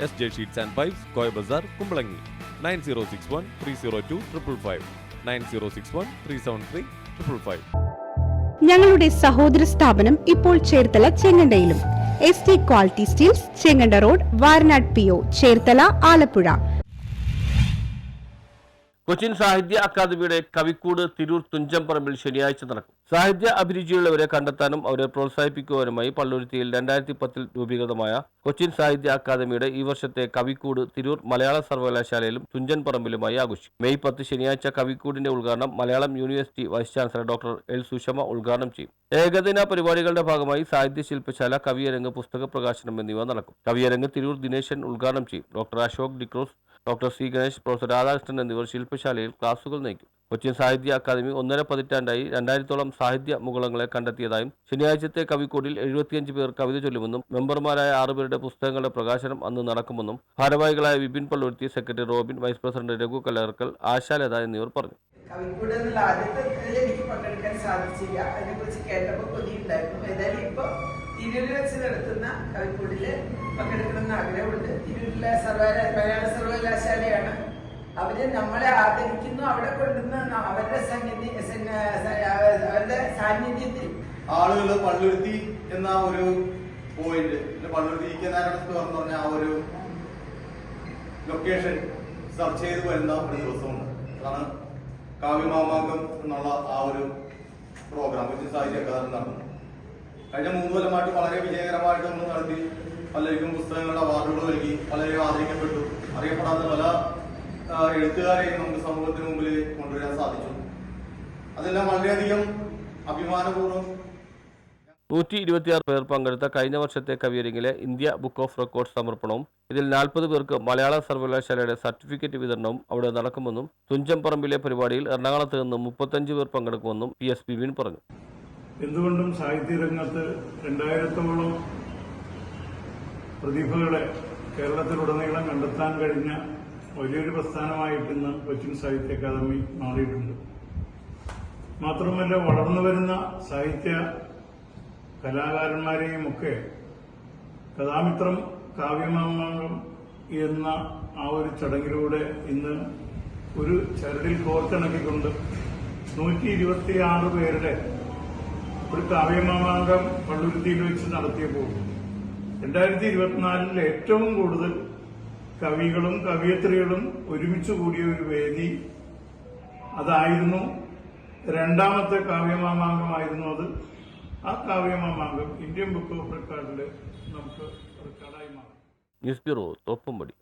S J sheets and pipes Koya Bazar Kumbalangi nine zero six one three zero two triple five nine zero six one three seven three triple five ഞങ്ങളുടെ സഹോദര സ്ഥാപനം ഇപ്പോൾ Cherthala ചെങ്ങണ്ടയിലും. S T quality steels Chenganda road Varanad P O Cherthala Alappuzha. Cochin സാഹിത്യ അക്കാദമിയുടെ കവിക്കൂട് തിരൂർ തുഞ്ചംപറമ്പിൽ ശനിയാഴ്ച നടക്കും. സാഹിത്യ അഭിരുചിയുള്ളവരെ കണ്ടെത്താനും അവരെ പ്രോത്സാഹിപ്പിക്കുവാനുമായി പള്ളുരുത്തിയിൽ രണ്ടായിരത്തി പത്തിൽ രൂപീകൃതമായ കൊച്ചിൻ സാഹിത്യ അക്കാദമിയുടെ ഈ വർഷത്തെ കവിക്കൂട് തിരൂർ മലയാള സർവകലാശാലയിലും തുഞ്ചൻപറമ്പിലുമായി ആഘോഷിക്കും. മെയ് പത്ത് ശനിയാഴ്ച കവിക്കൂടിന്റെ ഉദ്ഘാടനം Malayalam university vice chancellor doctor L Sushama ഉദ്ഘാടനം ചെയ്യും. ഏകദിന പരിപാടികളുടെ ഭാഗമായി സാഹിത്യ ശില്പശാല കവിയരങ്ങ് പുസ്തക പ്രകാശനം എന്നിവ നടക്കും. കവിയരങ്ങ് തിരൂർ ദിനേശൻ ഉദ്ഘാടനം ചെയ്യും. Doctor Ashok D'Cruz doctor C Ganesh professor Radhakrishnan എന്നിവർ ശില്പശാലയിൽ ക്ലാസുകൾ നയിക്കും കൊച്ചിൻ സാഹിത്യ അക്കാദമി ഒന്നര പതിറ്റാണ്ടായി രണ്ടായിരത്തോളം സാഹിത്യ മുകളങ്ങളെ കണ്ടെത്തിയതായും ശനിയാഴ്ചത്തെ കവിക്കൂടിൽ എഴുപത്തിയഞ്ച് പേർ കവിത ചൊല്ലുമെന്നും മെമ്പർമാരായ ആറുപേരുടെ പുസ്തകങ്ങളുടെ പ്രകാശനം അന്ന് നടക്കുമെന്നും ഭാരവാഹികളായ Vipin Palluruthy secretary Robin vice president Raghu Kalarkkal Ashalatha എന്നിവർ പറഞ്ഞു. ആദ്യത്തെ സാധിച്ചില്ല. അതിനെക്കുറിച്ച് കേട്ടപ്പോൾ കൊതിയുണ്ടായിരുന്നു. ഏതായാലും ഇപ്പൊ തിരൂരിൽ വെച്ച് നടത്തുന്ന കവിക്കൂടിൽ പങ്കെടുക്കണമെന്ന് ആഗ്രഹമുണ്ട്. തിരൂരിലെ സർവകല മലയാള സർവകലാശാലയാണ്. അവർ നമ്മളെ ആദരിക്കുന്നു അവിടെ കൊണ്ടുവന്ന് അവരുടെ സന്നിധി സന്ന- സ- അവരുടെ സാന്നിധ്യത്തിൽ. ആളുകൾ പള്ളുരുത്തി എന്ന ഒരു point Palluruthy E K Narayana പറഞ്ഞ ആ ഒരു ലൊക്കേഷൻ സെർച്ച് ചെയ്ത് വരുന്ന ഒരു ദിവസമുണ്ട്. അതാണ് കാവ്യമാമാങ്കം എന്നുള്ള ആ ഒരു പ്രോഗ്രാം കൊച്ചിൻ സാഹിത്യ അക്കാദമി നടന്നു കഴിഞ്ഞ മൂന്ന് കൊല്ലമായിട്ട് വളരെ വിജയകരമായിട്ട് നമ്മൾ നടത്തി. പലർക്കും പുസ്തകങ്ങളുടെ അവാർഡുകൾ നൽകി. പലരും ആദരിക്കപ്പെട്ടു. അറിയപ്പെടാത്ത പല എഴുത്തുകാരെയും നമുക്ക് സമൂഹത്തിന് മുമ്പിൽ കൊണ്ടുവരാൻ സാധിച്ചു. അതെല്ലാം വളരെയധികം അഭിമാനപൂർവം നൂറ്റി ഇരുപത്തിയാറ് പേർ പങ്കെടുത്ത കഴിഞ്ഞ വർഷത്തെ കവിയരങ്ങിലെ ഇന്ത്യ ബുക്ക് ഓഫ് റെക്കോർഡ് സമർപ്പണവും ഇതിൽ നാൽപ്പത് പേർക്ക് മലയാള സർവകലാശാലയുടെ സർട്ടിഫിക്കറ്റ് വിതരണവും അവിടെ നടക്കുമെന്നും തുഞ്ചംപറമ്പിലെ പരിപാടിയിൽ എറണാകുളത്ത് നിന്ന് മുപ്പത്തഞ്ച് പേർ പങ്കെടുക്കുമെന്നും പി എസ് ബിബിൻ പറഞ്ഞു. എന്തുകൊണ്ടും സാഹിത്യരംഗത്ത് രണ്ടായിരത്തോളം പ്രതിഭകളെ കേരളത്തിലുടനീളം കണ്ടെത്താൻ കഴിഞ്ഞ വലിയൊരു പ്രസ്ഥാനമായിട്ട് ഇന്ന് കൊച്ചിൻ സാഹിത്യ അക്കാദമി മാറിയിട്ടുണ്ട്. മാത്രമല്ല വളർന്നു വരുന്ന സാഹിത്യ കലാകാരന്മാരെയും ഒക്കെ കഥാമിത്രം കാവ്യമാമം എന്ന ആ ഒരു ചടങ്ങിലൂടെ ഇന്ന് ഒരു ചരടിൽ കോർത്തിണക്കിക്കൊണ്ട് നൂറ്റി ഇരുപത്തിയാറ് പേരുടെ ഒരു കാവ്യമാമാങ്കം പള്ളുരുത്തിയിൽ വെച്ച് നടത്തിയപ്പോൾ രണ്ടായിരത്തി ഇരുപത്തിനാലിൽ ഏറ്റവും കൂടുതൽ കവികളും കവിയത്രികളും ഒരുമിച്ച് കൂടിയ ഒരു വേദി അതായിരുന്നു. രണ്ടാമത്തെ കാവ്യമാമാങ്കമായിരുന്നു അത്. ആ കാവ്യമാമാങ്കം ഇന്ത്യൻ ബുക്ക് ഓഫ് റെക്കോർഡിൽ നമുക്ക് റെക്കോർഡായി മാറി. News bureau Thoppumpady.